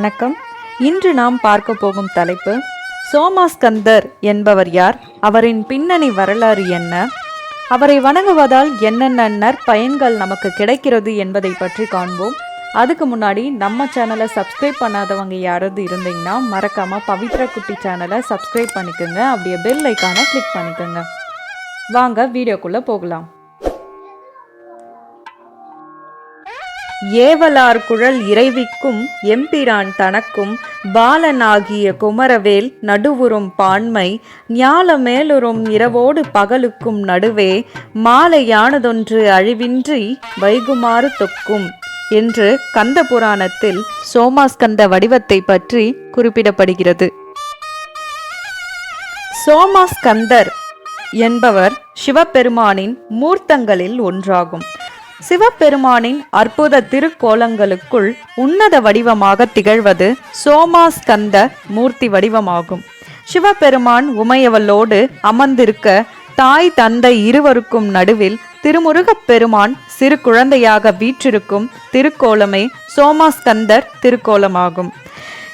வணக்கம். இன்று நாம் பார்க்க போகும் தலைப்பு சோமாஸ்கந்தர் என்பவர் யார்? அவரின் பின்னணி வரலாறு என்ன? அவரை வணங்குவதால் என்னென்ன நற்பயன்கள் நமக்கு கிடைக்கிறது என்பதை பற்றி காண்போம். அதுக்கு முன்னாடி நம்ம சேனலை சப்ஸ்கிரைப் பண்ணாதவங்க யாராவது இருந்தீங்கன்னா மறக்காமல் பவித்ரா குட்டி சேனலை சப்ஸ்கிரைப் பண்ணிக்கோங்க. அப்படியே பெல் ஐக்கானை கிளிக் பண்ணிக்கோங்க. வாங்க வீடியோக்குள்ளே போகலாம். ஏவலார் குழல் இறைவிக்கும் எம்பிரான் தனக்கும் பாலனாகிய குமரவேல் நடுவுறும் பான்மை ஞால மேலுறும் இரவோடு பகலுக்கும் நடுவே மாலையானதொன்று அழிவின்றி வைகுமாறு தொக்கும் என்று கந்த புராணத்தில் சோமாஸ்கந்த வடிவத்தை பற்றி குறிப்பிடப்படுகிறது. சோமாஸ்கந்தர் என்பவர் சிவபெருமானின் மூர்த்தங்களில் ஒன்றாகும். சிவபெருமானின் அற்புத திருக்கோலங்களுக்குள் உன்னத வடிவமாக திகழ்வது சோமாஸ்கந்த மூர்த்தி வடிவமாகும். சிவபெருமான் உமையவளோடு அமர்ந்திருக்க தாய் தந்தை இருவருக்கும் நடுவில் திருமுருகப் பெருமான் சிறு குழந்தையாக வீற்றிருக்கும் திருக்கோலமே சோமாஸ்கந்தர் திருக்கோலமாகும்.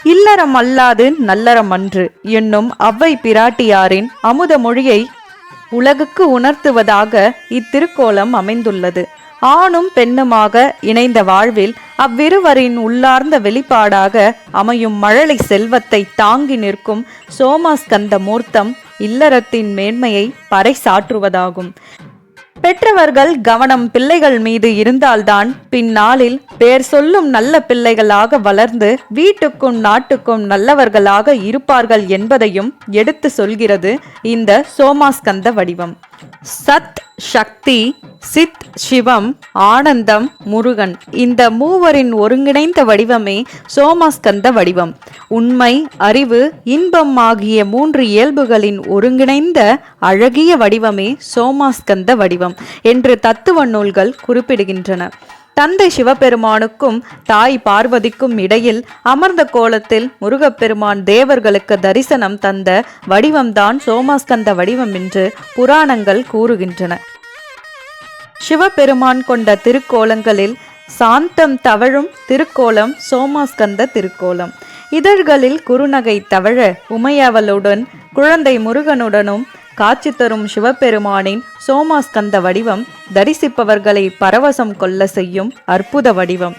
இல்லறம் அல்லாது நல்லறம் அன்று என்னும் அவ்வை பிராட்டியாரின் அமுத மொழியை உலகுக்கு உணர்த்துவதாக இத்திருக்கோலம் அமைந்துள்ளது. ஆணும் பெண்ணுமாக இணைந்த வாழ்வில் அவ்விருவரின் உள்ளார்ந்த வெளிப்பாடாக அமையும் மழலை செல்வத்தை தாங்கி நிற்கும் சோமாஸ்கந்த மூர்த்தம் இல்லறத்தின் மேன்மையை பறைசாற்றுவதாகும். பெற்றவர்கள் கவனம் பிள்ளைகள் மீது இருந்தால்தான் பின்னாளில் பேர் சொல்லும் நல்ல பிள்ளைகளாக வளர்ந்து வீட்டுக்கும் நாட்டுக்கும் நல்லவர்களாக இருப்பார்கள் என்பதையும் எடுத்து சொல்கிறது இந்த சோமாஸ்கந்த வடிவம். சத் சக்தி சித் சிவம் ஆனந்தம் முருகன். இந்த மூவரின் ஒருங்கிணைந்த வடிவமே சோமாஸ்கந்த வடிவம். உண்மை அறிவு இன்பம் ஆகிய மூன்று இயல்புகளின் ஒருங்கிணைந்த அழகிய வடிவமே சோமாஸ்கந்த வடிவம் என்று தத்துவ நூல்கள் குறிப்பிடுகின்றன. தந்தை சிவபெருமானுக்கும் தாய் பார்வதிக்கும் இடையில் அமர்ந்த கோலத்தில் முருகப்பெருமான் தேவர்களுக்கு தரிசனம் தந்த வடிவம்தான் சோமாஸ்கந்த வடிவம் என்று புராணங்கள் கூறுகின்றன. சிவபெருமான் கொண்ட திருக்கோலங்களில் சாந்தம் தவழும் திருக்கோலம் சோமாஸ்கந்த திருக்கோலம். இதழ்களில் குறுநகை தவழ உமையவளுடன் குழந்தை முருகனுடனும் காட்சி தரும் சிவபெருமானின் சோமாஸ்கந்த வடிவம் தரிசிப்பவர்களை பரவசம் கொள்ள செய்யும் அற்புத வடிவம்.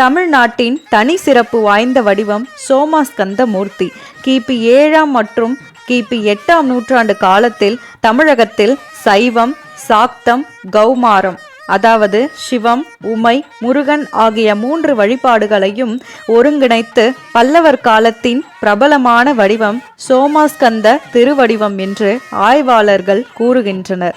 தமிழ்நாட்டின் தனி சிறப்பு வாய்ந்த வடிவம் சோமாஸ்கந்த மூர்த்தி. கிபி ஏழாம் மற்றும் கிபி எட்டாம் நூற்றாண்டு காலத்தில் தமிழகத்தில் சைவம் சாக்தம் கௌமாரம். அதாவது சிவம் உமை முருகன் ஆகிய மூன்று வழிபாடுகளையும் ஒருங்கிணைத்து பல்லவர் காலத்தின் பிரபலமான வடிவம் சோமாஸ்கந்த திருவடிவம் என்று ஆய்வாளர்கள் கூறுகின்றனர்.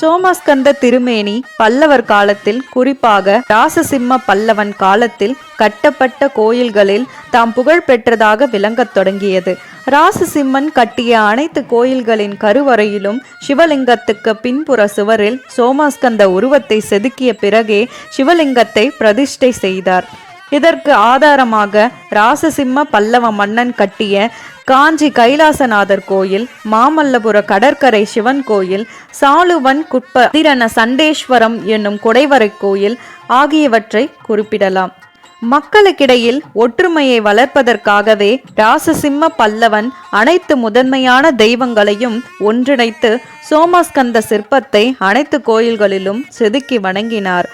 சோமாஸ்கந்த திருமேனி பல்லவர் காலத்தில் குறிப்பாக ராசசிம்ம பல்லவன் காலத்தில் கட்டப்பட்ட கோயில்களில் தாம் புகழ் பெற்றதாக விளங்கத் தொடங்கியது. ராசசிம்மன் கட்டிய அனைத்து கோயில்களின் கருவறையிலும் சிவலிங்கத்துக்கு பின்புற சுவரில் சோமாஸ்கந்த உருவத்தை செதுக்கிய பிறகே சிவலிங்கத்தை பிரதிஷ்டை செய்தார். இதற்கு ஆதாரமாக ராசசிம்ம பல்லவ மன்னன் கட்டிய காஞ்சி கைலாசநாதர் கோயில் மாமல்லபுர கடற்கரை சிவன் கோயில் சாலுவன் குட்ப திரண சண்டேஸ்வரம் என்னும் குடைவரை கோயில் ஆகியவற்றை குறிப்பிடலாம். மக்களுக்கிடையில் ஒற்றுமையை வளர்ப்பதற்காகவே ராசசிம்ம பல்லவன் அனைத்து முதன்மையான தெய்வங்களையும் ஒன்றிணைத்து சோமாஸ்கந்த சிற்பத்தை அனைத்து கோயில்களிலும் செதுக்கி வணங்கினார்.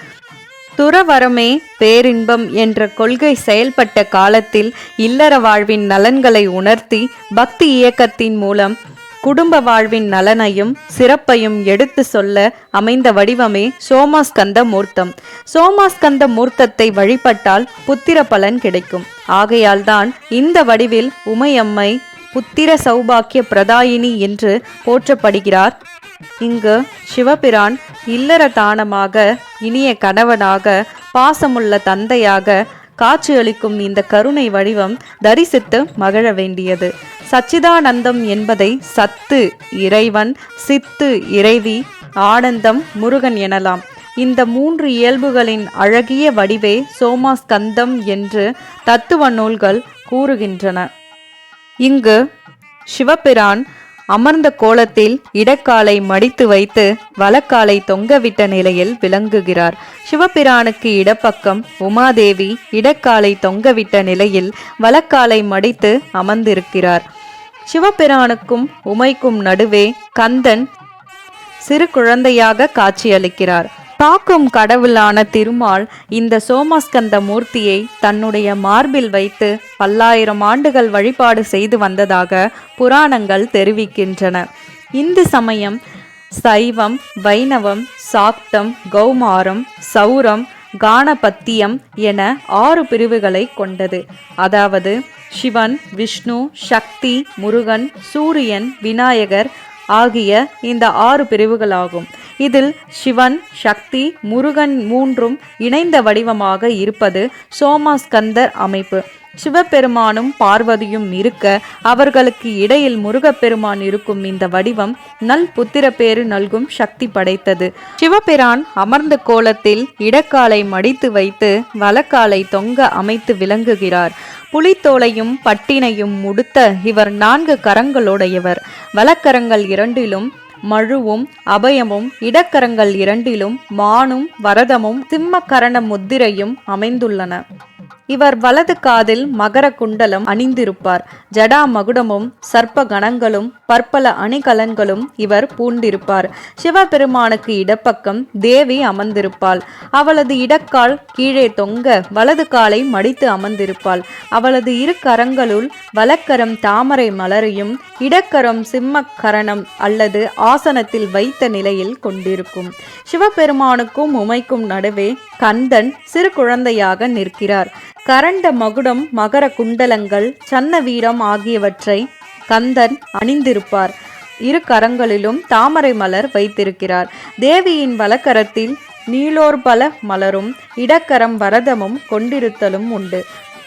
துறவரமே பேரின்பம் என்ற கொள்கை செயல்பட்ட காலத்தில் இல்லற வாழ்வின் நலன்களை உணர்த்தி பக்தி இயக்கத்தின் மூலம் குடும்ப வாழ்வின் நலனையும் சிறப்பையும் எடுத்து சொல்ல அமைந்த வடிவமே சோமாஸ்கந்த மூர்த்தம். சோமாஸ்கந்த மூர்த்தத்தை வழிபட்டால் புத்திர பலன் கிடைக்கும். ஆகையால்தான் இந்த வடிவில் உமையம்மை புத்திர சௌபாக்கிய பிரதாயினி என்று போற்றப்படுகிறார். இங்கு சிவபிரான் இல்லற தானமாக இனிய கணவனாக பாசமுள்ள தந்தையாக காட்சியளிக்கும் இந்த கருணை வடிவம் தரிசித்து மகிழ வேண்டியது. சச்சிதானந்தம் என்பதை சத்து இறைவன் சித்து இறைவி ஆனந்தம் முருகன் எனலாம். இந்த மூன்று இயல்புகளின் அழகிய வடிவே சோமாஸ்கந்தம் என்று தத்துவ நூல்கள் கூறுகின்றன. இங்கு சிவபிரான் அமர்ந்த கோலத்தில் இடக்காலை மடித்து வைத்து வலக்காலை தொங்கவிட்ட நிலையில் விளங்குகிறார். சிவபிரானுக்கு இடப்பக்கம் உமாதேவி இடக்காலை தொங்கவிட்ட நிலையில் வலக்காலை மடித்து அமர்ந்திருக்கிறார். சிவபிரானுக்கும் உமைக்கும் நடுவே கந்தன் சிறு குழந்தையாக காட்சியளிக்கிறார். காக்கும் கடவுளான திருமால் இந்த சோமஸ்கந்த மூர்த்தியை தன்னுடைய மார்பில் வைத்து பல்லாயிரம் ஆண்டுகள் வழிபாடு செய்து வந்ததாக புராணங்கள் தெரிவிக்கின்றன. இந்து சமயம் சைவம் வைணவம் சாக்தம் கௌமாரம் சௌரம் கானபத்தியம் என ஆறு பிரிவுகளை கொண்டது. அதாவது சிவன் விஷ்ணு சக்தி முருகன் சூரியன் விநாயகர் ஆகிய இந்த ஆறு பிரிவுகளாகும். இதில் சிவன் சக்தி முருகன் மூன்றும் இணைந்த வடிவமாக இருப்பது சோமாஸ்கந்தர் அமைப்பு. சிவபெருமானும் பார்வதியும் இருக்க அவர்களுக்கு இடையில் முருகப்பெருமான் இருக்கும் இந்த வடிவம் நல் புத்திர பேறு நல்கும் சக்தி படைத்தது. சிவபிரான் அமர்ந்த கோலத்தில் இடக்காலை மடித்து வைத்து வலக்காலை தொங்க அமைத்து விளங்குகிறார். புலித்தோலையும் பட்டினையும் முடுத்த இவர் நான்கு கரங்களுடையவர். வலக்கரங்கள் இரண்டிலும் மழுவும் அபயமும் இடக்கரங்கள் இரண்டிலும் மானும் வரதமும் சிம்மக்கரண முத்திரையும் அமைந்துள்ளன. இவர் வலது காதில் மகர குண்டலம் அணிந்திருப்பார். ஜடா மகுடமும் சர்ப்ப கணங்களும் பற்பல அணிகலன்களும் இவர் பூண்டிருப்பார். சிவபெருமானுக்கு இடப்பக்கம் தேவி அமர்ந்திருப்பாள். அவளது இடக்கால் கீழே தொங்க வலது காலை மடித்து அமர்ந்திருப்பாள். அவளது இரு கரங்களுள் வலக்கரம் தாமரை மலரையும் இடக்கரம் சிம்மக்கரணம் அல்லது ஆசனத்தில் வைத்த நிலையில் கொண்டிருக்கும். சிவபெருமானுக்கும் உமைக்கும் நடுவே கந்தன் சிறு குழந்தையாக நிற்கிறார். கரண்ட மகுடம் மகர குண்டலங்கள் சன்ன வீரம் ஆகியவற்றை கந்தன் அணிந்திருப்பார். இரு கரங்களிலும் தாமரை மலர் வைத்திருக்கிறார். தேவியின் வலக்கரத்தில் நீலோர்பல மலரும் இடக்கரம் வரதமும் கொண்டிருத்தலும் உண்டு.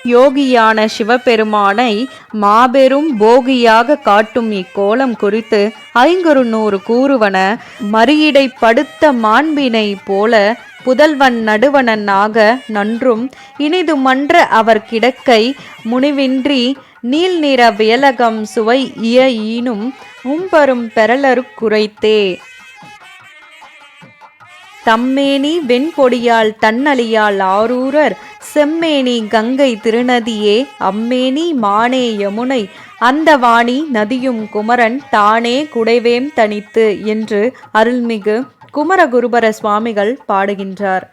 யோகியான சிவபெருமானை மாபெரும் போகியாக காட்டும் இக்கோலம் குறித்து ஐங்குறு நூறு கூறுவன மறியிடைப்படுத்த மாண்பினை போல புதல்வன் நடுவனனாக நன்றும் இனிது மன்ற அவர் கிடக்கை முனிவின்றி நீல் நிற வியலகம் சுவை இய ஈனும் உம்பரும் பெறலரு தம்மேனி வெண்கொடியால் தன்னலியால் ஆரூரர் செம்மேனி கங்கை திருநதியே அம்மேனி மானே யமுனை அந்த வாணி நதியும் குமரன் தானே குடைவேம் தனித்து என்று அருள்மிகு குமரகுருபர சுவாமிகள் பாடுகின்றார்.